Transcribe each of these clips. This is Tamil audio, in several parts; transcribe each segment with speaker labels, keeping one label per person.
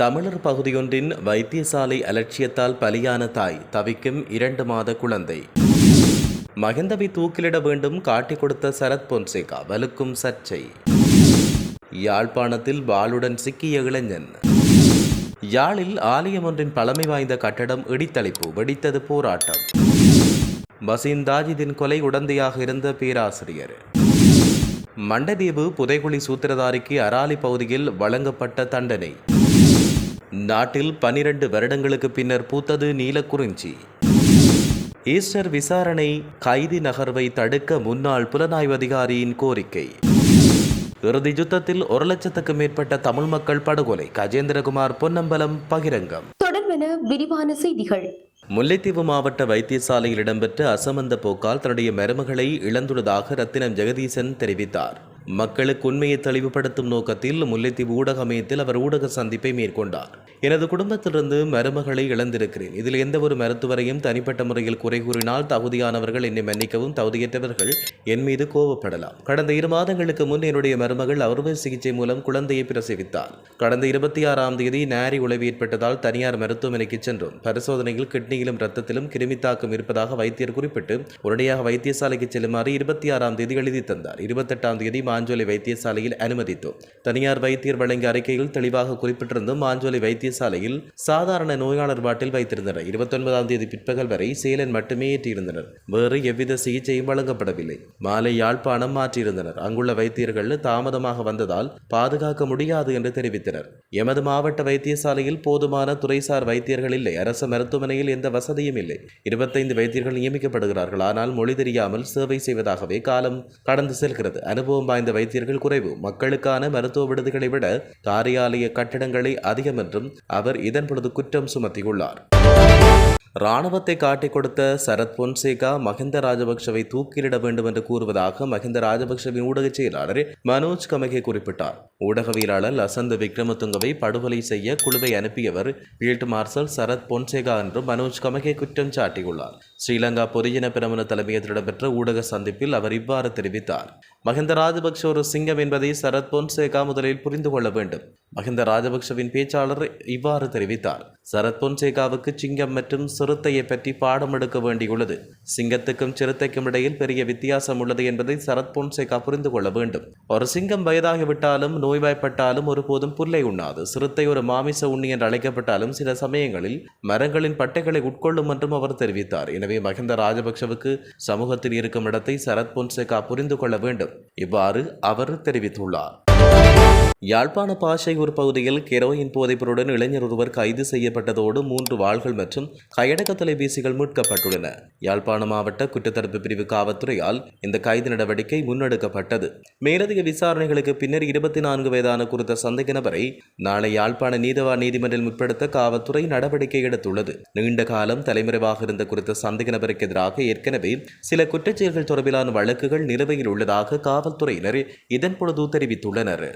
Speaker 1: தமிழர் பகுதியொன்றின் வைத்தியசாலை அலட்சியத்தால் பலியான தாய் தவிக்கும் இரண்டு மாத குழந்தை. மகிந்தவை தூக்கிலிட வேண்டும் காட்டிக் கொடுத்த சரத் பொன்சேகா வலுக்கும் சர்ச்சை. யாழ்ப்பாணத்தில் வாளுடன் சிக்கிய இளைஞன். யாழில் ஆலயம் ஒன்றின் பழமை வாய்ந்த கட்டடம் இடித்தளிப்பு வெடித்தது போராட்டம். பசீன் தாஜிதின் கொலை உடந்தையாக இருந்த பேராசிரியர். மண்டதீவு புதைகுழி சூத்திரதாரிக்கு அராலி பகுதியில் வழங்கப்பட்ட தண்டனை. நாட்டில் பனிரெண்டு வருடங்களுக்கு பின்னர் பூத்தது நீலக்குறிஞ்சி ஈஸ்டர் விசாரணை கைதி நகர்வை தடுக்க முன்னாள் புலனாய்வு அதிகாரியின் கோரிக்கை. இறுதி யுத்தத்தில் ஒரு லட்சத்துக்கு மேற்பட்ட தமிழ் மக்கள் படுகொலை. கஜேந்திரகுமார் பொன்னம்பலம் பகிரங்கம்.
Speaker 2: தொடர்பென விரிவான செய்திகள்.
Speaker 1: முல்லைத்தீவு மாவட்ட வைத்தியசாலையில் இடம்பெற்ற அசமந்த போக்கால் தன்னுடைய மருமகளை இழந்துள்ளதாக ரத்தினம் ஜெகதீசன் தெரிவித்தார். மக்களுக்கு உண்மையை தெளிவுபடுத்தும் நோக்கத்தில் முல்லைத்தீவு ஊடக அமையத்தில் அவர் ஊடக சந்திப்பை மேற்கொண்டார். எனது குடும்பத்திலிருந்து மருமகளை இழந்திருக்கிறேன். இதில் எந்த ஒரு மருத்துவரையும் தனிப்பட்ட முறையில் குறை கூறினால் தகுதியானவர்கள் என்னை மன்னிக்கவும் தகுதியற்றவர்கள் என் மீது கோபப்படலாம். கடந்த இரு மாதங்களுக்கு முன் என்னுடைய மருமகள் அறுவை சிகிச்சை மூலம் குழந்தையை பிரசவித்தார் கடந்த இருபத்தி ஆறாம் தேதி நேரி உளவு ஏற்பட்டதால் தனியார் மருத்துவமனைக்கு சென்றோம். பரிசோதனையில் கிட்னியிலும் ரத்தத்திலும் கிருமித்தாக்கம் இருப்பதாக வைத்தியர் குறிப்பிட்டு உடனடியாக வைத்தியசாலைக்கு செல்லுமாறு இருபத்தி ஆறாம் தேதி எழுதி தந்தார். இருபத்தெட்டாம் தேதி மாஞ்சோலை வைத்தியசாலையில் அனுமதித்தோம். தனியார் வைத்தியர் வழங்கிய அறிக்கையில் தெளிவாக குறிப்பிட்டிருந்தும் மாஞ்சோலை வைத்தியசாலையில் சாதாரண நோயாளர் வாட்டில் வைத்திருந்தனர். இருபத்தொன்பதாம் தேதி பிற்பகல் வரை சேலன் மட்டுமே ஏற்றியிருந்தனர். வேறு எவ்வித சிகிச்சையும் வழங்கப்படவில்லை. மாலை யாழ்ப்பாணம் மாற்றியிருந்தனர். அங்குள்ள வைத்தியர்கள் தாமதமாக வந்ததால் பாதுகாக்க முடியாது என்று தெரிவித்தனர். எமது மாவட்ட வைத்தியசாலையில் போதுமான துறைசார் வைத்தியர்கள் இல்லை. அரசு மருத்துவமனையில் எந்த வசதியும் இல்லை. இருபத்தைந்து வைத்தியர்கள் நியமிக்கப்படுகிறார்கள். ஆனால் மொழி தெரியாமல் சேவை செய்வதாகவே காலம் கடந்து செல்கிறது. அனுபவம் வாய்ந்த வைத்தியர்கள் குறைவு. மக்களுக்கான மருத்துவ விடுதிகளை விட காரியாலய கட்டிடங்களே அதிகம் என்றும் அவர் இதன் பொழுது குற்றம் சுமத்தியுள்ளார். ராணுவத்தை காட்டிக் கொடுத்த சரத் பொன்சேகா மஹிந்த ராஜபக்சவை தூக்கிலிட வேண்டும் என்று கூறுவதாக மஹிந்த ராஜபக்சவின் ஊடக செயலாளர் மனோஜ் கமகே குறிப்பிட்டார். ஊடகவியலாளர் லசந்த விக்ரமதுங்கவை படுகொலை செய்ய குழுவை அனுப்பியவர் ஃபீல்ட் மார்ஷல் சரத் பொன்சேகா என்று மனோஜ் கமகே குற்றம் சாட்டியுள்ளார். ஸ்ரீலங்கா பொதுஜன பிரமுன தலைமையில் இடம்பெற்ற ஊடக சந்திப்பில் அவர் இவ்வாறு தெரிவித்தார். மஹிந்த ராஜபக்ஷ ஒரு சிங்கம் என்பதை சரத் பொன்சேகா முதலில் புரிந்து கொள்ள வேண்டும். மஹிந்த ராஜபக்ஷவின் பேச்சாளர் இவ்வாறு தெரிவித்தார். சரத் பொன்சேகாவுக்கு சிங்கம் மற்றும் சிறுத்தையை பற்றி பாடம் எடுக்க வேண்டியுள்ளது. சிங்கத்துக்கும் சிறுத்தைக்கும் இடையில் பெரிய வித்தியாசம் உள்ளது என்பதை சரத் பொன்சேகா புரிந்து கொள்ள வேண்டும். ஒரு சிங்கம் வயதாகிவிட்டாலும் நோய்வாய்ப்பட்டாலும் ஒருபோதும் புல்லை உண்ணாது. சிறுத்தை ஒரு மாமிச உண்ணி என்று அழைக்கப்பட்டாலும் சில சமயங்களில் மரங்களின் பட்டைகளை உட்கொள்ளும் என்றும் அவர் தெரிவித்தார். எனவே மகிந்த ராஜபக்ஷவுக்கு சமூகத்தில் இருக்கும் இடத்தை சரத் பொன்சேகா புரிந்து கொள்ள வேண்டும். இவ்வாறு அவர் தெரிவித்துள்ளார். யாழ்ப்பாண பாஷை ஒரு பகுதியில் கெரோயின் போதைப்பொருடன் இளைஞர் ஒருவர் கைது செய்யப்பட்டதோடு மூன்று வாள்கள் மற்றும் கையடக்க தொலைபேசிகள் மீட்கப்பட்டுள்ளன. யாழ்ப்பாண மாவட்ட குற்றத்தடுப்பு பிரிவு காவல்துறையால் இந்த கைது நடவடிக்கை முன்னெடுக்கப்பட்டது. மேலதிக விசாரணைகளுக்கு பின்னர் இருபத்தி நான்கு வயதான குறித்த சந்தேக நபரை நாளை யாழ்ப்பாண நீதவான் நீதிமன்றில் முற்படுத்த காவல்துறை நடவடிக்கை எடுத்துள்ளது. நீண்ட காலம் தலைமறைவாக இருந்த குறித்த சந்தேக நபருக்கு எதிராக ஏற்கனவே சில குற்றச்செயல்கள் தொடர்பிலான வழக்குகள் நிலுவையில் உள்ளதாக காவல்துறையினர் இதன் பொழுது தெரிவித்துள்ளனர்.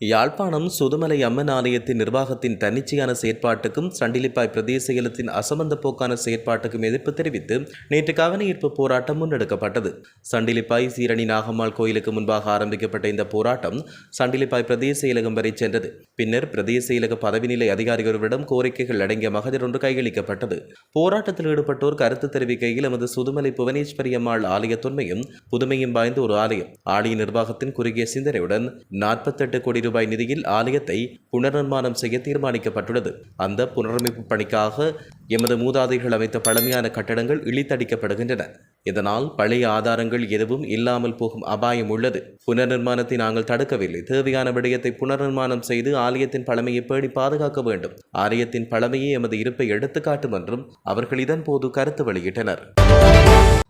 Speaker 1: யாழ்ப்பாணம் சுதுமலை அம்மன் ஆலயத்தின் நிர்வாகத்தின் தன்னிச்சையான செயற்பாட்டுக்கும் சண்டிலிப்பாய் பிரதேச செயலத்தின் அசமந்த போக்கான செயற்பாட்டுக்கும் எதிர்ப்பு தெரிவித்து நேற்று கவனஈர்ப்பு போராட்டம் முன்னெடுக்கப்பட்டது. சண்டிலிப்பாய் சீரணி நாகம்மாள் கோயிலுக்கு முன்பாக ஆரம்பிக்கப்பட்ட இந்த போராட்டம் சண்டிலிப்பாய் பிரதேச செயலகம் வரை சென்றது. பின்னர் பிரதேச செயலக பதவி நிலை அதிகாரிகளிடம் கோரிக்கைகள் அடங்கிய மகஜர் ஒன்று கையளிக்கப்பட்டது. போராட்டத்தில் ஈடுபட்டோர் கருத்து தெரிவிக்கையில் எமது சுதுமலை புவனேஸ்வரி அம்மாள் ஆலய தொன்மையும் புதுமையும் வாய்ந்த ஒரு ஆலயம். ஆலய நிர்வாகத்தின் குறுகிய சிந்தனையுடன் நாற்பத்தெட்டு கோடி ரூபாய் நிதியில் ஆலயத்தை புனர்நிர்மாணம் செய்ய தீர்மானிக்கப்பட்டுள்ளது. அந்த புனரமைப்பு பணிக்காக எமது மூதாதைகள் அமைத்த பழமையான கட்டடங்கள் இழித்தடிக்கப்படுகின்றன. இதனால் பழைய ஆதாரங்கள் எதுவும் இல்லாமல் போகும் அபாயம் உள்ளது. புனர்நிர்மாணத்தை நாங்கள் தடுக்கவில்லை. தேவையான விடயத்தை புனர்நிர்மாணம் செய்து ஆலயத்தின் பழமையை பேணி பாதுகாக்க வேண்டும். ஆலயத்தின் பழமையை எமது இருப்பை எடுத்துக்காட்டும் என்றும் அவர்கள் இதன்போது கருத்து வெளியிட்டனர்.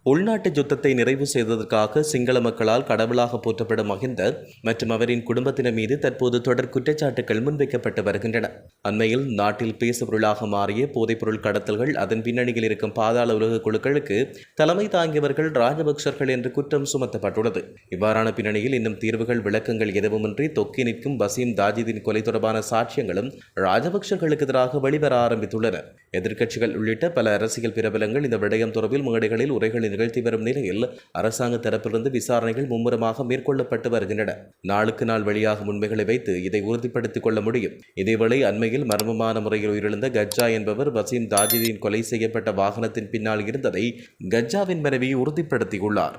Speaker 1: உள்நாட்டு யுத்தத்தை நிறைவு செய்ததற்காக சிங்கள மக்களால் கடவுளாக போற்றப்படும் மகிந்த மற்றும் அவரின் குடும்பத்தினர் மீது தற்போது தொடர் குற்றச்சாட்டுகள் முன்வைக்கப்பட்டு வருகின்றன. அண்மையில் நாட்டில் பேசுபொருளாக மாறிய போதைப்பொருள் கடத்தல்கள் அதன் பின்னணியில் இருக்கும் பாதாள உலக குழுக்களுக்கு தலைமை தாங்கியவர்கள் ராஜபக்சர்கள் என்று குற்றம் சுமத்தப்பட்டுள்ளது. இவ்வாறான பின்னணியில் இன்னும் தீர்வுகள் விளக்கங்கள் எதுவுமின்றி தொக்கி நிற்கும் பசீம் தாஜிதின் கொலை தொடர்பான சாட்சியங்களும் ராஜபக்சர்களுக்கு எதிராக வெளிவர ஆரம்பித்துள்ளன. எதிர்க்கட்சிகள் உள்ளிட்ட பல அரசியல் பிரபலங்கள் இந்த விடயம் தொடர்பில் மேடைகளில் உரைகளை நிகழ்த்தி வரும் நிலையில் அரசாங்க தரப்பிலிருந்து விசாரணைகள் மும்முரமாக மேற்கொள்ளப்பட்டு வருகின்றன. நாளுக்கு நாள் வெளியாகும் உண்மைகளை வைத்து இதை உறுதிப்படுத்திக் கொள்ள முடியும். இதேவேளை அண்மையில் மர்மமான முறையில் உயிரிழந்த கஜ்ஜா என்பவர் வசீம் தாஜிதீன் கொலை செய்யப்பட்ட வாகனத்தின் பின்னால் இருந்ததை கஜ்ஜாவின் மனைவி உறுதிப்படுத்தியுள்ளார்.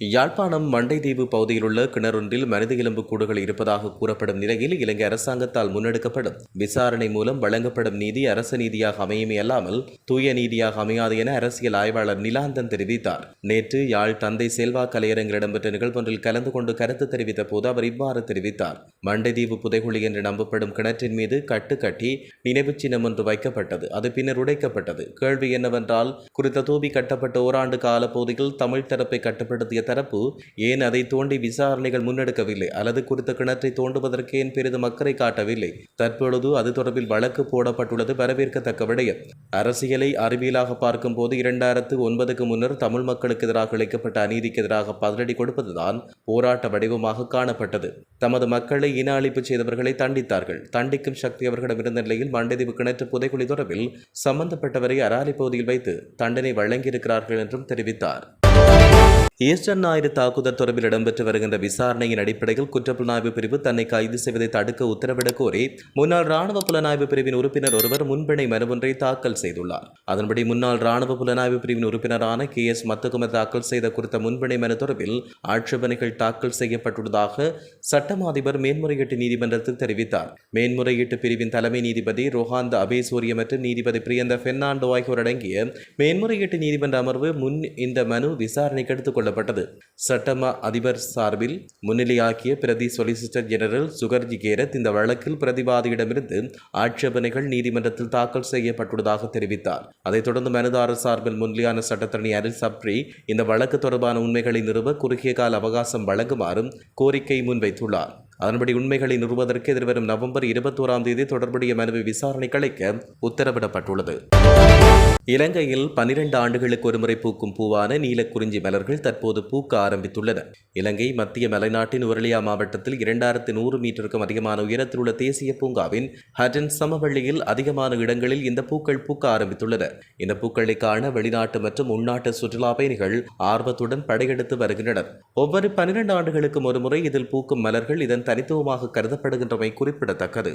Speaker 1: யாழ்ப்பாணம் மண்டைதீவு பகுதியிலுள்ள கிணறொன்றில் மனித எலும்பு கூடுகள் இருப்பதாக கூறப்படும் நிலையில் இலங்கை அரசாங்கத்தால் முன்னெடுக்கப்படும் விசாரணை மூலம் வழங்கப்படும் நீதி அரச நீதியாக அமையுமே அல்லாமல் தூய நீதியாக அமையாது என அரசியல் ஆய்வாளர் நிலாந்தன் தெரிவித்தார். நேற்று யாழ் தந்தை செல்வா கலையரங்கில் இடம்பெற்ற நிகழ்வொன்றில் கலந்து கொண்டு கருத்து தெரிவித்த போது அவர் இவ்வாறு தெரிவித்தார். மண்டைதீவு புதைகுழி என்று நம்பப்படும் கிணற்றின் மீது கட்டு கட்டி நினைவுச் சின்னம் ஒன்று வைக்கப்பட்டது. அது பின்னர் உடைக்கப்பட்டது. கேள்வி என்னவென்றால் குறித்த தூபி கட்டப்பட்ட ஓராண்டு கால பகுதியில் தமிழ் தரப்பை கட்டுப்படுத்திய தரப்பு ஏன் அதை தோண்டி விசாரணைகள் முன்னெடுக்கவில்லை? அல்லது குறித்த கிணற்றை தோண்டுவதற்கு ஏன் பெரிதும் அக்கறை காட்டவில்லை? தற்பொழுது அது தொடர்பில் வழக்கு போடப்பட்டுள்ளது வரவேற்கத்தக்க விடயம். அரசியலை அறிவியலாக பார்க்கும்போது இரண்டாயிரத்து ஒன்பதுக்கு முன்னர் தமிழ் மக்களுக்கு எதிராக இழைக்கப்பட்ட அநீதிக்கு எதிராக பதிலடி கொடுப்பதுதான் போராட்ட வடிவமாக காணப்பட்டது. தமது மக்களை இன அழிப்பு செய்தவர்களை தண்டித்தார்கள். தண்டிக்கும் சக்தி அவர்களிடம் இருந்த நிலையில் மண்டதீவு கிணற்று புதைக்குழி தொடர்பில் சம்பந்தப்பட்டவரை அராலி பகுதியில் வைத்து தண்டனை வழங்கியிருக்கிறார்கள் என்றும் தெரிவித்தார். ஈஸ்டர் ஞாயிறு தாக்குதல் தொடர்பில் இடம்பெற்று வருகின்ற விசாரணையின் அடிப்படையில் குற்றப்புலனாய்வு பிரிவு தன்னை கைது செய்வதை தடுக்க உத்தரவிடக் கோரி முன்னாள் ராணுவ புலனாய்வு பிரிவின் உறுப்பினர் ஒருவர் முன்பிணை மனு ஒன்றை தாக்கல் செய்துள்ளார். அதன்படி முன்னாள் ராணுவ புலனாய்வு பிரிவின் உறுப்பினரான கே. எஸ். மத்துகுமர் தாக்கல் செய்த குறித்த முன்பிணை மனு தொடர்பில் ஆட்சேபனைகள் தாக்கல் செய்யப்பட்டுள்ளதாக சட்டம் அதிபர் மேன்முறையீட்டு நீதிமன்றத்தில் தெரிவித்தார். மேன்முறையீட்டு பிரிவின் தலைமை நீதிபதி ரோஹாந்த அபேசூரிய மற்றும் நீதிபதி பிரியந்த பெர்னாண்டோ ஆகியோர் அடங்கிய மேன்முறையீட்டு நீதிமன்ற அமர்வு முன் இந்த மனு விசாரணைக்கு எடுத்துக் கொள்ளப்பட்டது சட்டமா அதிபர் சார்பில் முன்னிலையாக்கிய பிரதி சொலிசிட்டர் ஜெனரல் சுகர்ஜி கேரத் இந்த வழக்கில் பிரதிவாதியிடமிருந்து ஆட்சேபனைகள் நீதிமன்றத்தில் தாக்கல் செய்யப்பட்டுள்ளதாக தெரிவித்தார். அதைத் தொடர்ந்து மனுதாரர் சார்பில் முன்னிலையான சட்டத்தரணி அரில் சப்ரி இந்த வழக்கு தொடர்பான உண்மைகளை நிறுவ குறுகிய கால அவகாசம் வழங்குமாறும் கோரிக்கை முன்வைத்துள்ளார். அதன்படி உண்மைகளை நிறுவதற்கு எதிர்வரும் நவம்பர் இருபத்தோராம் தேதி தொடர்புடைய மனுவை விசாரணை கலைக்க உத்தரவிடப்பட்டுள்ளது. இலங்கையில் பனிரெண்டு ஆண்டுகளுக்கு ஒருமுறை பூக்கும் பூவான நீலக்குறிஞ்சி மலர்கள் தற்போது பூக்க ஆரம்பித்துள்ளன. இலங்கை மத்திய மலைநாட்டின் உரலியா மாவட்டத்தில் இரண்டாயிரத்து நூறு மீட்டருக்கும் அதிகமான உயரத்தில் உள்ள தேசிய பூங்காவின் ஹட்டன் சமவெளியில் அதிகமான இடங்களில் இந்த பூக்கள் பூக்க ஆரம்பித்துள்ளன. இந்த பூக்களை காண வெளிநாட்டு மற்றும் உள்நாட்டு சுற்றுலா பயணிகள் ஆர்வத்துடன் படையெடுத்து வருகின்றனர். ஒவ்வொரு பனிரெண்டு ஆண்டுகளுக்கும் ஒருமுறை இதில் பூக்கும் மலர்கள் இதன் தனித்துவமாக கருதப்படுகின்றமை குறிப்பிடத்தக்கது.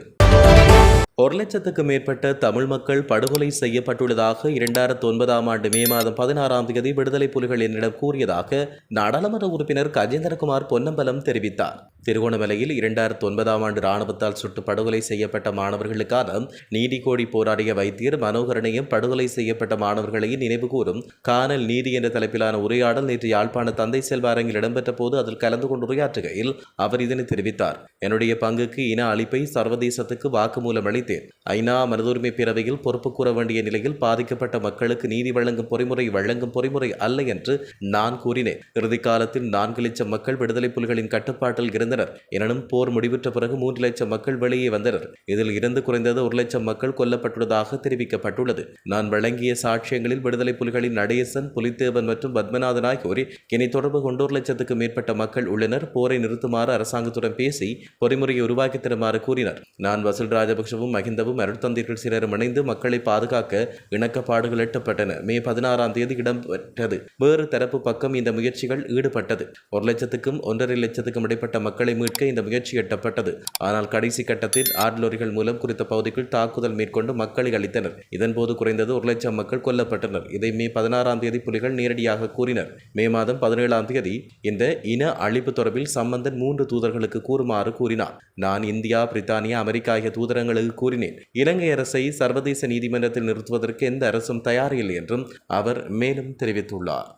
Speaker 1: ஒரு லட்சத்துக்கு மேற்பட்ட தமிழ் மக்கள் படுகொலை செய்யப்பட்டுள்ளதாக இரண்டாயிரத்து ஒன்பதாம் ஆண்டு மே மாதம் பதினாறாம் தேதி விடுதலை புலிகள் என்னிடம் கூறியதாக நாடாளுமன்ற உறுப்பினர் கஜேந்திரகுமார் பொன்னம்பலம் தெரிவித்தார். திருகோணமலையில் இரண்டாயிரத்து ஒன்பதாம் ஆண்டு ராணுவத்தால் சுட்டு படுகொலை செய்யப்பட்ட மாணவர்களுக்கான நீதி கோடி போராடிய வைத்தியர் மனோகரனையும் படுகொலை செய்யப்பட்ட மாணவர்களையும் நினைவுகூரும் காணல் நீதி என்ற தலைப்பிலான உரையாடல் நேற்று யாழ்ப்பாண தந்தை செல்வாரங்கில் இடம்பெற்ற போது அதில் கலந்து கொண்டு உரையாற்றுகையில் அவர் இதனை தெரிவித்தார். என்னுடைய பங்குக்கு இன அழிப்பை சர்வதேசத்துக்கு வாக்குமூலம் அளித்து அளித்தேன் ஐநா மனதுரிமை பேரவையில் பொறுப்பு கூற வேண்டிய நிலையில் பாதிக்கப்பட்ட மக்களுக்கு நீதி வழங்கும் பொறிமுறை வழங்கும் பொறிமுறை அல்ல என்று நான் கூறினேன். இறுதி காலத்தில் நான்கு லட்சம் மக்கள் விடுதலை புலிகளின் கட்டுப்பாட்டில் இருந்தனர். எனினும் போர் முடிவுற்ற பிறகு மூன்று லட்சம் மக்கள் வெளியே வந்தனர். இதில் இருந்து குறைந்தது ஒரு லட்சம் மக்கள் கொல்லப்பட்டுள்ளதாக தெரிவிக்கப்பட்டுள்ளது. நான் வழங்கிய சாட்சியங்களில் விடுதலை புலிகளின் நடேசன் புலித்தேவன் மற்றும் பத்மநாதன் ஆகியோர் என்னை தொடர்பு கொண்டு ஒரு லட்சத்துக்கு மேற்பட்ட மக்கள் உள்ளனர். போரை நிறுத்துமாறு அரசாங்கத்துடன் பேசி பொறிமுறையை உருவாக்கி தருமாறு கூறினர். நான் வசூல் ராஜபக்சவும் மகிந்தவும் அருட்தந்தைகள் சிலரும் இணைந்து மக்களை பாதுகாக்க இணக்கப்பாடுகள் எட்டப்பட்டன. மே பதினாறாம் தேதி இடம்பெற்றது. வேறு தரப்பு பக்கம் இந்த முயற்சிகள் ஈடுபட்டது. ஒரு லட்சத்துக்கும் ஒன்றரை லட்சத்துக்கும் இடைப்பட்ட மக்களை மீட்க இந்த முயற்சி எட்டப்பட்டது. ஆனால் கடைசி கட்டத்தில் ஆட்லோரிகள் மூலம் குறித்த பகுதிக்குள் தாக்குதல் மேற்கொண்டு மக்களை அளித்தனர் இதன்போது குறைந்தது ஒரு லட்சம் மக்கள் கொல்லப்பட்டனர். இதை மே பதினாறாம் தேதி புலிகள் நேரடியாக கூறினர். மே மாதம் பதினேழாம் தேதி இந்த இன அழிப்பு தொடர்பில் சம்பந்தன் மூன்று தூதர்களுக்கு கூறுமாறு கூறினார். நான் இந்தியா பிரித்தானியா அமெரிக்கா ஆகிய தூதரங்களுக்கு கூறினேன். இலங்கை அரசை சர்வதேச நீதிமன்றத்தில் நிறுத்துவதற்கு எந்த அரசும் தயாரில்லை என்றும் அவர் மேலும் தெரிவித்துள்ளார்.